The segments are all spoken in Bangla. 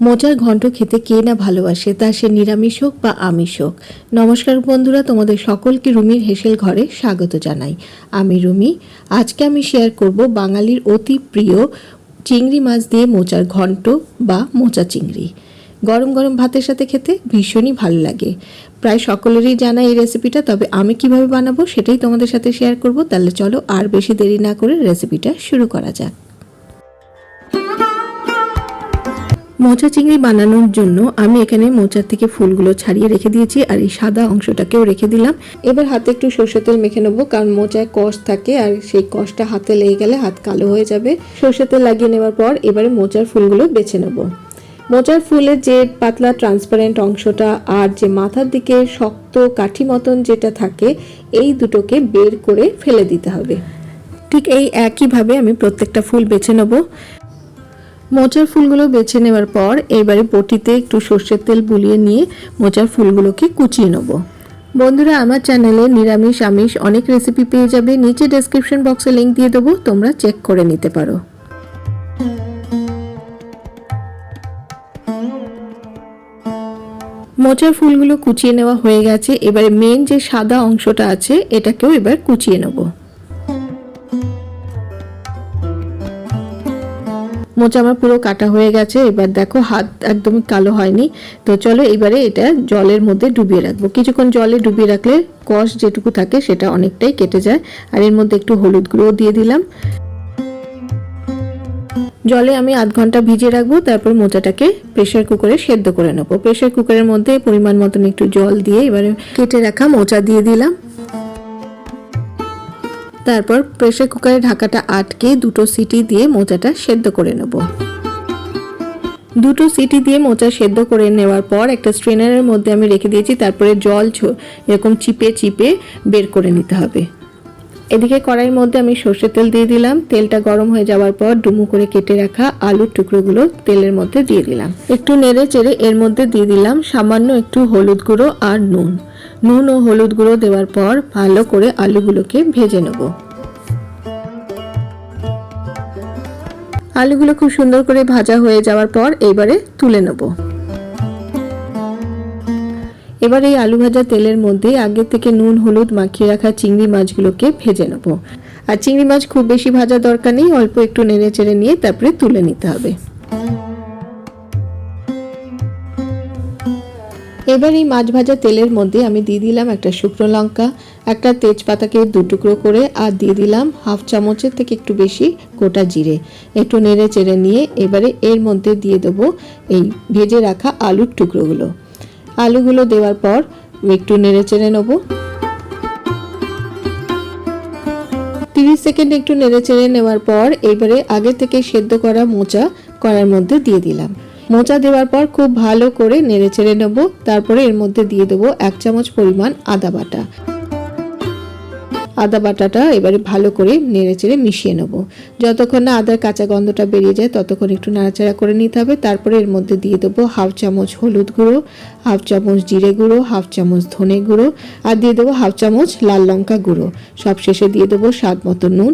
মোচার ঘন্ট খেতে কে না ভালোবাসে তা সে নিরামিষ হোক বা আমিষ হোক। নমস্কার বন্ধুরা, তোমাদের সকলকে রুমির হেসেল ঘরে স্বাগত জানাই। আমি রুমি। আজকে আমি শেয়ার করব বাঙালির অতি প্রিয় চিংড়ি মাছ দিয়ে মোচার ঘন্ট বা মোচা চিংড়ি। গরম গরম ভাতের সাথে খেতে ভীষণই ভালো লাগে। প্রায় সকলেরই জানা এই রেসিপিটা তবে আমি কীভাবে বানাবো সেটাই তোমাদের সাথে শেয়ার করব। তাহলে চলো আর বেশি দেরি না করে রেসিপিটা শুরু করা যাক। মোচা চিংড়ি বানানোর জন্য আমি এখানে মোচার থেকে ফুলগুলো ছাড়িয়ে রেখে দিয়েছি আর এই সাদা অংশটাকেও রেখে দিলাম। এবার হাতে একটু সর্ষের তেল মেখে নেব, কারণ মোচায় কষ থাকে আর সেই কষটা হাতে লেগে গেলে হাত কালো হয়ে যাবে। সর্ষের তেল লাগিয়ে নেওয়ার পর এবারে মোচার ফুলগুলো বেছে নেব। মোচার ফুলের যে পাতলা ট্রান্সপারেন্ট অংশটা আর যে মাথার দিকে শক্ত কাঠি মতন যেটা থাকে, এই দুটোকে বের করে ফেলে দিতে হবে। ঠিক এই একইভাবে আমি প্রত্যেকটা ফুল বেছে নেব। মোচার ফুলগুলো বেছে নেওয়ার পর এবারে বটিতে একটু সর্ষের তেল বুলিয়ে নিয়ে মোচার ফুলগুলোকে কুচিয়ে নেব। বন্ধুরা, আমার চ্যানেলে নিরামিষ, আমিষ অনেক রেসিপি পেয়ে যাবে। নিচে ডেসক্রিপশন বক্সে লিংক দিয়ে দেবো, তোমরা চেক করে নিতে পারো। মোচার ফুলগুলো কুচিয়ে নেওয়া হয়ে গেছে। এবারে মেন যে সাদা অংশটা আছে, এটাকেও এবার কুচিয়ে নেব। মোচা আমার পুরো কাটা হয়ে গেছে, এবার দেখো হাত একদম কালো হয়নি। তো চলো এবারে এটা জলের মধ্যে ডুবিয়ে রাখব। কিছুক্ষণ জলে ডুবিয়ে রাখলে কষ যেটুকু থাকে সেটা অনেকটাই কেটে যায়। আর এর মধ্যে একটু হলুদ গুঁড়ো দিয়ে দিলাম। জলে আমি আধ ঘণ্টা ভিজিয়ে রাখব, তারপর মোচাটাকে প্রেশার কুকারে সেদ্ধ করে নেব। প্রেশার কুকারের মধ্যে পরিমাণ মতন একটু জল দিয়ে এবারে কেটে রাখা মোচা দিয়ে দিলাম। তারপর প্রেসার কুকারে ঢাকাটা আটকে দুটো সিটি দিয়ে মোচাটা সেদ্ধ করে নেব। দুটো সিটি দিয়ে মোচা সেদ্ধ করে নেওয়ার পর একটা স্ট্রেনারের মধ্যে আমি রেখে দিয়েছি, তারপরে জল এরকম চিপে চিপে বের করে নিতে হবে। এদিকে কড়াইয়ের মধ্যে আমি সর্ষের তেল দিয়ে দিলাম। তেলটা গরম হয়ে যাওয়ার পর ডুমু করে কেটে রাখা আলুর টুকরোগুলো তেলের মধ্যে দিয়ে দিলাম। একটু নেড়ে চেড়ে এর মধ্যে দিয়ে দিলাম সামান্য একটু হলুদ গুঁড়ো আর নুন। নুন ও হলুদ গুঁড়ো দেওয়ার পর ভালো করে আলুগুলোকে ভেজে নেব। আলুগুলো খুব সুন্দর করে ভাজা হয়ে যাওয়ার পর এবারে তুলে নেব। এবার এই আলু ভাজা তেলের মধ্যে আগে থেকে নুন, হলুদ মাখিয়ে রাখা চিংড়ি মাছগুলোকে ভেজে নেব। আর চিংড়ি মাছ খুব বেশি ভাজা দরকার নেই, অল্প একটু নেড়ে চেড়ে নিয়ে তারপরে তুলে নিতে হবে। এবার এই মাছ ভাজা তেলের মধ্যে আমি দিয়ে দিলাম একটা শুকনো লঙ্কা, একটা তেজপাতাকে দু টুকরো করে, আর দিয়ে দিলাম হাফ চামচের থেকে একটু বেশি গোটা জিরে। একটু নেড়ে চেড়ে নিয়ে এবারে এর মধ্যে দিয়ে দেবো এই ভেজে রাখা আলুর টুকরোগুলো। আলুগুলো দেওয়ার পর একটু নেড়ে চেড়ে নেব। তিরিশ সেকেন্ড একটু নেড়ে চেড়ে নেওয়ার পর এবারে আগে থেকে সেদ্ধ করা মোচা করার মধ্যে দিয়ে দিলাম। মোচা দেওয়ার পর খুব ভালো করে নেড়ে চেড়ে নেব। তারপরে এর মধ্যে দিয়ে দেবো এক চামচ পরিমাণ আদা বাটা। আদা বাটাটা এবারে ভালো করে নেড়ে চেড়ে মিশিয়ে নেব। যতক্ষণ না আদার কাঁচা গন্ধটা বেরিয়ে যায়, ততক্ষণ একটু নাড়াচাড়া করে নিতে হবে। তারপরে এর মধ্যে দিয়ে দেবো হাফ চামচ হলুদ গুঁড়ো, হাফ চামচ জিরে গুঁড়ো, হাফ চামচ ধনে গুঁড়ো আর দিয়ে দেবো হাফ চামচ লাল লঙ্কা গুঁড়ো। সব শেষে দিয়ে দেবো স্বাদ মতো নুন।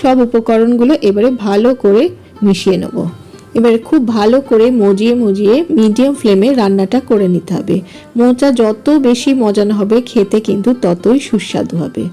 সব উপকরণগুলো এবারে ভালো করে মিশিয়ে নেব। এবারে খুব ভালো করে মজিয়ে মজিয়ে মিডিয়াম ফ্লেমে রান্নাটা করে নিতে হবে। মোচা যত বেশি মজানো হবে, খেতে কিন্তু ততই সুস্বাদু হবে।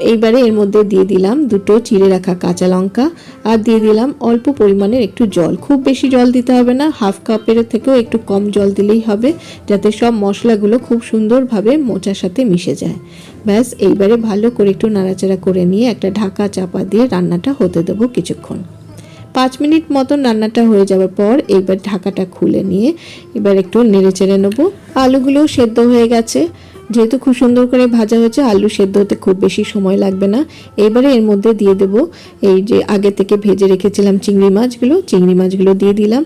এইবারে এর মধ্যে দিয়ে দিলাম দুটো চিড়ে রাখা কাঁচা লঙ্কা আর দিয়ে দিলাম অল্প পরিমাণের একটু জল। খুব বেশি জল দিতে হবে না, হাফ কাপের থেকেও একটু কম জল দিলেই হবে, যাতে সব মশলাগুলো খুব সুন্দরভাবে মোচার সাথে মিশে যায়। ব্যাস, এইবারে ভালো করে একটু নাড়াচাড়া করে নিয়ে একটা ঢাকা চাপা দিয়ে রান্নাটা হতে দেবো কিছুক্ষণ। পাঁচ মিনিট মতন রান্নাটা হয়ে যাওয়ার পর এবার ঢাকাটা খুলে নিয়ে এবার একটু নেড়ে চেড়ে নেব। আলুগুলো সেদ্ধ হয়ে গেছে। যেহেতু খুব সুন্দর করে ভাজা হয়েছে, আলু সেদ্ধ হতে খুব বেশি সময় লাগবে না। এবারে এর মধ্যে দিয়ে দেব এই যে আগে থেকে ভেজে রেখেছিলাম চিংড়ি মাছগুলো চিংড়ি মাছগুলো দিয়ে দিলাম।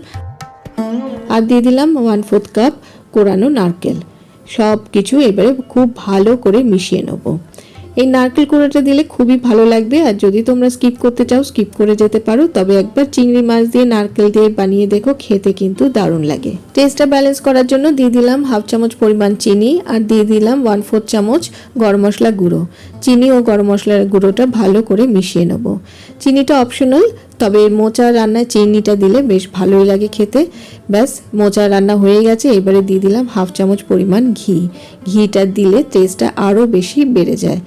আর দিয়ে দিলাম ওয়ান ফোর্থ কাপ কোরানো নারকেল। সব কিছু এবারে খুব ভালো করে মিশিয়ে নেব। এই নারকেল কোড়াটা দিলে খুবই ভালো লাগবে, আর যদি তোমরা স্কিপ করতে চাও স্কিপ করে যেতে পারো, তবে একবার চিংড়ি মাছ দিয়ে নারকেল দিয়ে বানিয়ে দেখো, খেতে কিন্তু দারুণ লাগে। টেস্টটা ব্যালেন্স করার জন্য দিয়ে দিলাম হাফ চামচ পরিমাণ চিনি, আর দিয়ে দিলাম ওয়ান ফোর চামচ গরম মশলা গুঁড়ো। চিনি ও গরম মশলার গুঁড়োটা ভালো করে মিশিয়ে নেব। চিনিটা অপশনাল তবে মোচা রান্নায় চিনিটা দিলে বেশ ভালোই লাগে খেতে। ব্যাস, মোচা রান্না হয়ে গেছে। এবারে দিয়ে দিলাম হাফ চামচ পরিমাণ ঘি। ঘিটা দিলে টেস্টটা আরও বেশি বেড়ে যায়।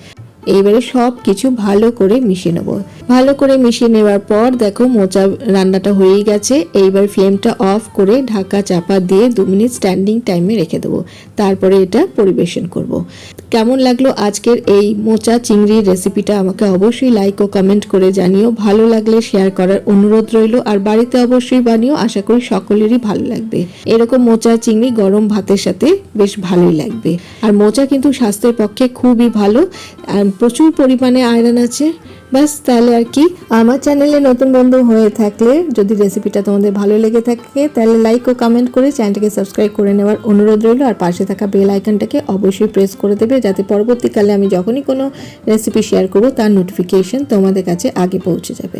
এইবারে সব কিছু ভালো করে মিশিয়ে নেব। ভালো করে মিশিয়ে নেওয়ার পর দেখো মোচা রান্নাটা হয়েই গেছে। এইবার ফ্লেমটা অফ করে ঢাকা চাপা দিয়ে দু মিনিট স্ট্যান্ডিং টাইমে রেখে দেবো। তারপরে এটা পরিবেশন করব। কেমন লাগল আজকের এই মোচা চিংড়ির রেসিপিটা আমাকে অবশ্যই লাইক ও কমেন্ট করে জানিও। ভালো লাগলে শেয়ার করার অনুরোধ রইল। আর বাড়িতে অবশ্যই বানিও। আশা করি সকলেরই ভালো লাগবে। এরকম মোচা চিংড়ি গরম ভাতের সাথে বেশ ভালোই লাগবে। আর মোচা কিন্তু স্বাস্থ্যের পক্ষে খুবই ভালো। আর প্রচুর পরিমাণে আয়রন আছে। ব্যাস, তাহলে আর কি? আমার চ্যানেলে নতুন বন্ধু হয়ে থাকলে, যদি রেসিপিটা তোমাদের ভালো লেগে থাকে, তাহলে লাইক ও কমেন্ট করে চ্যানেলটাকে সাবস্ক্রাইব করে নেওয়ার অনুরোধ রইল। আর পাশে থাকা বেল আইকনটাকে অবশ্যই প্রেস করে দেবে, যাতে পরবর্তীকালে আমি যখনই কোনো রেসিপি শেয়ার করব, তার নোটিফিকেশন তোমাদের কাছে আগে পৌঁছে যাবে।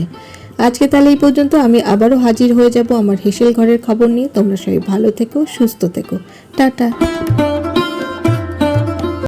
আজকে তাহলে এই পর্যন্ত, আমি আবারও হাজির হয়ে যাব আমার হেসেল ঘরের খবর নিয়ে। তোমরা সবাই ভালো থেকো, সুস্থ থেকো। টাটা।